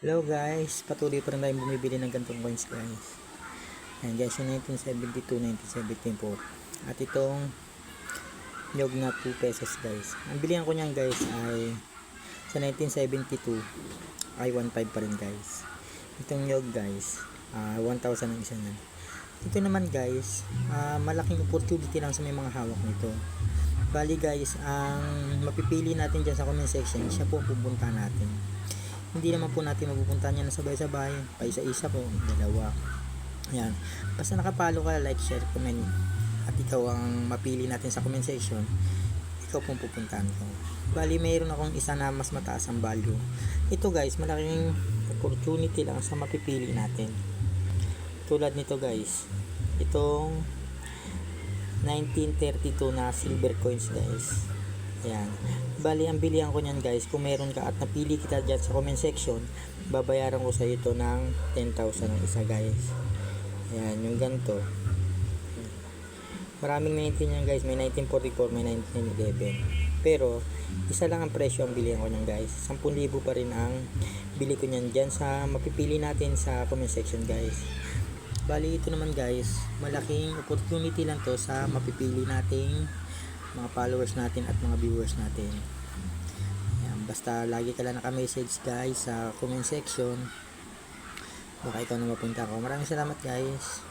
Hello guys, patuloy pa rin tayong bumibili ng ganitong coins guys. Ayan guys, yung 1972, 1974. At itong nyog na 2 pesos guys. Ang bilihan ko niyan guys ay sa 1972 ay 1.5 pa rin guys. Itong nyog guys, ah 1,000 ang isa niyan. Ito naman guys, ah, malaking opportunity lang sa may mga hawak nito. Bali guys, ang mapipili natin dyan sa comment section, siya po pupunta natin hindi naman po natin mapupuntahan yan. Sabay-sabay pa isa-isa po, dalawa. Yan, basta nakapalo ka like, share, comment. At ikaw ang mapili natin sa comment section ikaw pong pupuntahan ko. Bali mayroon akong isa na mas mataas ang value. Ito guys, malaking opportunity lang sa mapipili natin. Tulad nito guys itong 1932 na silver coins guys Ayan. Bali, ang bilihan ko niyan guys, kung meron ka at napili kita dyan sa comment section, babayaran ko sa ito ng 10,000 ang isa guys. Ayan, yung ganito. Maraming 19 yan guys, may 1944, may 1911. Pero, isa lang ang presyo ang bilihan ko niyan guys. 10,000 pa rin ang bili ko niyan dyan sa mapipili natin sa comment section guys. Bali, ito naman guys, malaking opportunity lang to sa mapipili nating mga followers natin at mga viewers natin. Ayan, basta lagi ka lang naka-message guys sa comment section. Baka ikaw na mapunta ko. Maraming salamat guys.